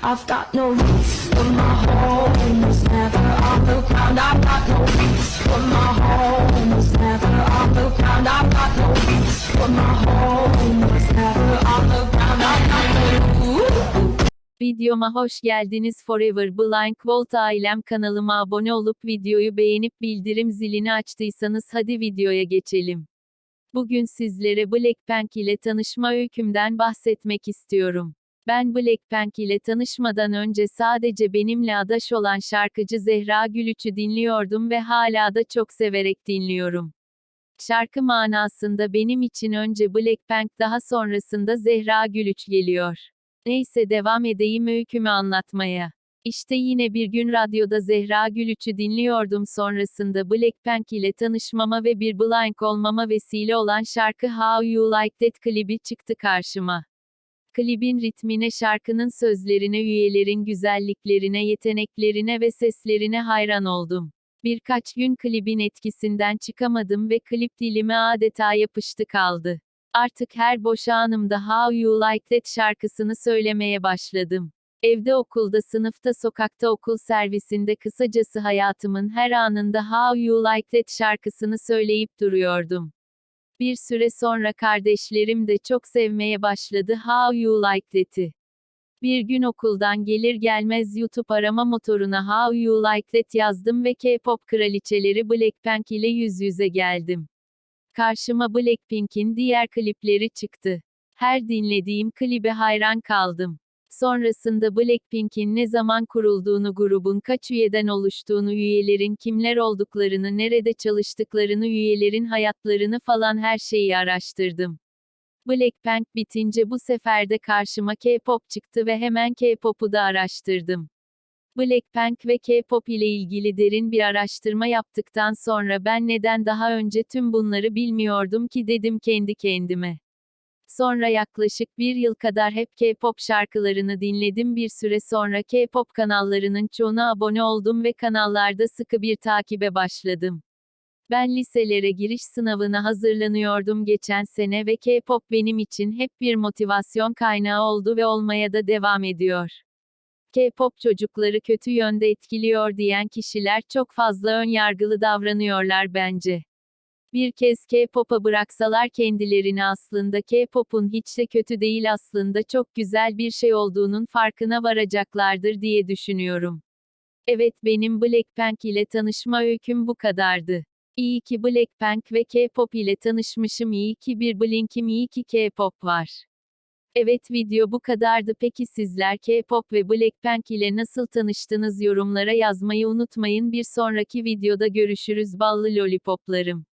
I've got no roots, but my home was never on the ground. I've got no roots, but my home was never on the ground. I've got no roots, but my home was never on the ground. I've got no roots. Videoma hoş geldiniz Forever Blind Vault ailem kanalıma abone olup videoyu beğenip bildirim zilini açtıysanız hadi videoya geçelim. Bugün sizlere Blackpink ile tanışma öykümden bahsetmek istiyorum. Ben Blackpink ile tanışmadan önce sadece benimle adaş olan şarkıcı Zehra Gülüç'ü dinliyordum ve hala da çok severek dinliyorum. Şarkı manasında benim için önce Blackpink daha sonrasında Zehra Gülüç geliyor. Neyse devam edeyim öykümü anlatmaya. İşte yine bir gün radyoda Zehra Gülüç'ü dinliyordum sonrasında Blackpink ile tanışmama ve bir blind olmama vesile olan şarkı How You Like That klibi çıktı karşıma. Klibin ritmine şarkının sözlerine üyelerin güzelliklerine yeteneklerine ve seslerine hayran oldum. Birkaç gün klibin etkisinden çıkamadım ve klip dilime adeta yapıştı kaldı. Artık her boş anımda How You Like That şarkısını söylemeye başladım. Evde okulda sınıfta sokakta okul servisinde kısacası hayatımın her anında How You Like That şarkısını söyleyip duruyordum. Bir süre sonra kardeşlerim de çok sevmeye başladı How You Like That'i. Bir gün okuldan gelir gelmez YouTube arama motoruna How You Like That yazdım ve K-pop kraliçeleri Blackpink ile yüz yüze geldim. Karşıma Blackpink'in diğer klipleri çıktı. Her dinlediğim klibe hayran kaldım. Sonrasında Blackpink'in ne zaman kurulduğunu, grubun kaç üyeden oluştuğunu, üyelerin kimler olduklarını, nerede çalıştıklarını, üyelerin hayatlarını falan her şeyi araştırdım. Blackpink bitince bu sefer de karşıma K-pop çıktı ve hemen K-pop'u da araştırdım. Blackpink ve K-pop ile ilgili derin bir araştırma yaptıktan sonra ben neden daha önce tüm bunları bilmiyordum ki dedim kendi kendime. Sonra yaklaşık bir yıl kadar hep K-pop şarkılarını dinledim bir süre sonra K-pop kanallarının çoğuna abone oldum ve kanallarda sıkı bir takibe başladım. Ben liselere giriş sınavına hazırlanıyordum geçen sene ve K-pop benim için hep bir motivasyon kaynağı oldu ve olmaya da devam ediyor. K-pop çocukları kötü yönde etkiliyor diyen kişiler çok fazla ön yargılı davranıyorlar bence. Bir kez K-pop'a bıraksalar kendilerini aslında K-pop'un hiç de kötü değil aslında çok güzel bir şey olduğunun farkına varacaklardır diye düşünüyorum. Evet benim Blackpink ile tanışma öyküm bu kadardı. İyi ki Blackpink ve K-pop ile tanışmışım iyi ki bir Blink'im iyi ki K-pop var. Evet video bu kadardı peki sizler K-pop ve Blackpink ile nasıl tanıştınız yorumlara yazmayı unutmayın bir sonraki videoda görüşürüz ballı lollipoplarım.